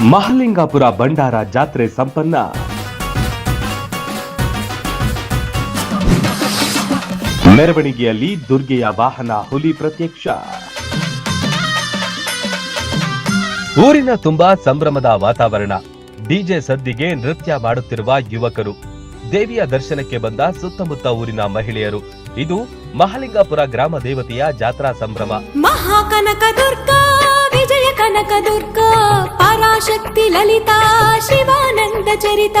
ಮಹಲಿಂಗಾಪುರ ಭಂಡಾರ ಜಾತ್ರೆ ಸಂಪನ್ನ. ಮೆರವಣಿಗೆಯಲ್ಲಿ ದುರ್ಗೆಯ ವಾಹನ ಹುಲಿ ಪ್ರತ್ಯಕ್ಷ. ಊರಿನ ತುಂಬಾ ಸಂಭ್ರಮದ ವಾತಾವರಣ. ಡಿಜೆ ಸದ್ದಿಗೆ ನೃತ್ಯ ಮಾಡುತ್ತಿರುವ ಯುವಕರು. ದೇವಿಯ ದರ್ಶನಕ್ಕೆ ಬಂದ ಸುತ್ತಮುತ್ತ ಊರಿನ ಮಹಿಳೆಯರು. ಇದು ಮಹಲಿಂಗಾಪುರ ಗ್ರಾಮ ದೇವತೆಯ ಜಾತ್ರಾ ಸಂಭ್ರಮ. ಮಹಾಕನಕ ದುರ್ಗಾ ವಿಜಯ ಕನಕ ದುರ್ಗಾ ಪರಾಶಕ್ತಿ ಲಲಿತಾ ಶಿವಾನಂದ ಚರಿತ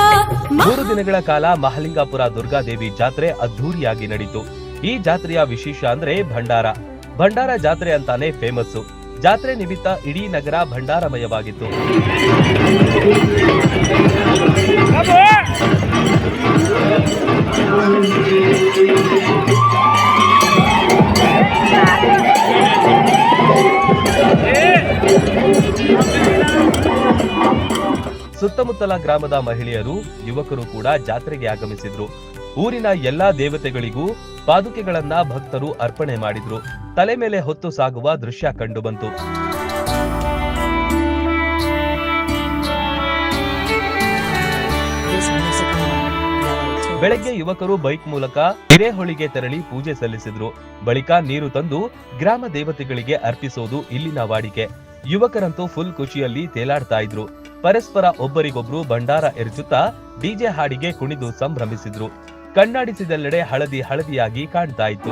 ಮೂರು ದಿನಗಳ ಕಾಲ ಮಹಲಿಂಗಾಪುರ ದುರ್ಗಾದೇವಿ ಜಾತ್ರೆ ಅದ್ಧೂರಿಯಾಗಿ ನಡೀತು. ಈ ಜಾತ್ರೆಯ ವಿಶೇಷ ಅಂದ್ರೆ ಭಂಡಾರ. ಭಂಡಾರ ಜಾತ್ರೆ ಅಂತಾನೆ ಫೇಮಸ್ಸು ಜಾತ್ರೆ ನಿಮಿತ್ತ ಇಡೀ ನಗರ ಭಂಡಾರಮಯವಾಗಿತ್ತು. ಸುತ್ತಮುತ್ತಲ ಗ್ರಾಮದ ಮಹಿಳೆಯರು, ಯುವಕರು ಕೂಡ ಜಾತ್ರೆಗೆ ಆಗಮಿಸಿದ್ರು. ಊರಿನ ಎಲ್ಲಾ ದೇವತೆಗಳಿಗೂ ಪಾದುಕೆಗಳನ್ನ ಭಕ್ತರು ಅರ್ಪಣೆ ಮಾಡಿದ್ರು. ತಲೆ ಮೇಲೆ ಹೊತ್ತು ಸಾಗುವ ದೃಶ್ಯ ಕಂಡುಬಂತು. ಬೆಳಗ್ಗೆ ಯುವಕರು ಬೈಕ್ ಮೂಲಕ ಹಿರೇಹೊಳಿಗೆ ತೆರಳಿ ಪೂಜೆ ಸಲ್ಲಿಸಿದ್ರು. ಬಳಿಕ ನೀರು ತಂದು ಗ್ರಾಮ ದೇವತೆಗಳಿಗೆ ಅರ್ಪಿಸೋದು ಇಲ್ಲಿನ ವಾಡಿಕೆ. ಯುವಕರಂತೂ ಫುಲ್ ಖುಷಿಯಲ್ಲಿ ತೇಲಾಡ್ತಾ ಇದ್ರು. ಪರಸ್ಪರ ಒಬ್ಬರಿಗೊಬ್ರು ಭಂಡಾರ ಎರಚುತ್ತಾ ಡಿಜೆ ಹಾಡಿಗೆ ಕುಣಿದು ಸಂಭ್ರಮಿಸಿದ್ರು. ಕಣ್ಣಾಡಿಸಿದೆಲ್ಲೆಡೆ ಹಳದಿ ಹಳದಿಯಾಗಿ ಕಾಣ್ತಾ ಇತ್ತು.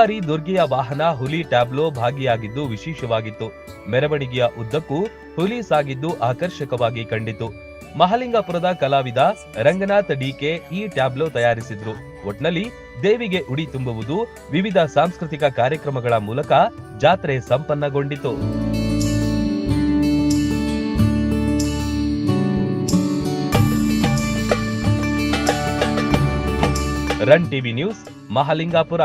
ಬಾರಿ ದುರ್ಗೆಯ ವಾಹನ ಹುಲಿ ಟ್ಯಾಬ್ಲೋ ಭಾಗಿಯಾಗಿದ್ದು ವಿಶೇಷವಾಗಿತ್ತು. ಮೆರವಣಿಗೆಯ ಉದ್ದಕ್ಕೂ ಹುಲಿ ಸಾಗಿದ್ದು ಆಕರ್ಷಕವಾಗಿ ಕಂಡಿತು. ಮಹಲಿಂಗಾಪುರದ ಕಲಾವಿದ ರಂಗನಾಥ್ ಡಿಕೆ ಈ ಟ್ಯಾಬ್ಲೋ ತಯಾರಿಸಿದ್ರು. ಒಟ್ನಲ್ಲಿ ದೇವಿಗೆ ಉಡಿ ತುಂಬುವುದು ವಿವಿಧ ಸಾಂಸ್ಕೃತಿಕ ಕಾರ್ಯಕ್ರಮಗಳ ಮೂಲಕ ಜಾತ್ರೆ ಸಂಪನ್ನಗೊಂಡಿತು. Run TV news Mahalingapur.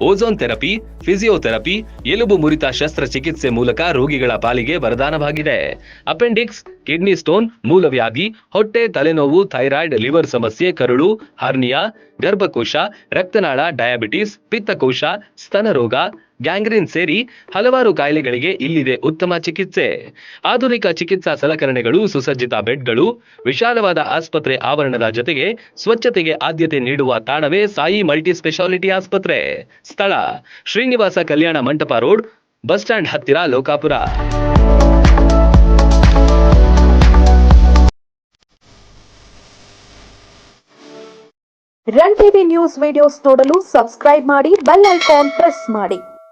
Ozone therapy, physiotherapy, ಎಲುಬು ಮುರಿತ ಶಸ್ತ್ರಚಿಕಿತ್ಸೆ ಮೂಲಕ ರೋಗಿಗಳ ಪಾಲಿಗೆ ವರದಾನವಾಗಿದೆ. ಅಪೆಂಡಿಕ್ಸ್, ಕಿಡ್ನಿ ಸ್ಟೋನ್, ಮೂಲವ್ಯಾಧಿ, ಹೊಟ್ಟೆ, ತಲೆನೋವು, ಥೈರಾಯ್ಡ್, ಲಿವರ್ ಸಮಸ್ಯೆ, ಕರುಳು, ಹರ್ನಿಯಾ, ಗರ್ಭಕೋಶ, ರಕ್ತನಾಳ, ಡಯಾಬಿಟಿಸ್, ಪಿತ್ತಕೋಶ ಸ್ತನರೋಗ ಗ್ಯಾಂಗ್ರೀನ್ ಸೇರಿ ಹಲವಾರು ಕಾಯಿಲೆಗಳಿಗೆ ಇಲ್ಲಿದೆ ಉತ್ತಮ ಚಿಕಿತ್ಸೆ. ಆಧುನಿಕ ಚಿಕಿತ್ಸಾ ಸಲಕರಣೆಗಳು, ಸುಸಜ್ಜಿತ ಬೆಡ್ಗಳು, ವಿಶಾಲವಾದ ಆಸ್ಪತ್ರೆ ಆವರಣದ ಜೊತೆಗೆ ಸ್ವಚ್ಛತೆಗೆ ಆದ್ಯತೆ ನೀಡುವ ತಾಣವೇ ಸಾಯಿ ಮಲ್ಟಿ ಸ್ಪೆಷಾಲಿಟಿ ಆಸ್ಪತ್ರೆ. ಸ್ಥಳ, Srinivasa Kalyana Mantapa road, bus stand ಹತ್ತಿರ Lokapur. Run TV news videos ನೋಡಲು ಸಬ್ಸ್ಕ್ರೈಬ್ ಮಾಡಿ, ಬೆಲ್ ಐಕಾನ್ ಪ್ರೆಸ್ ಮಾಡಿ.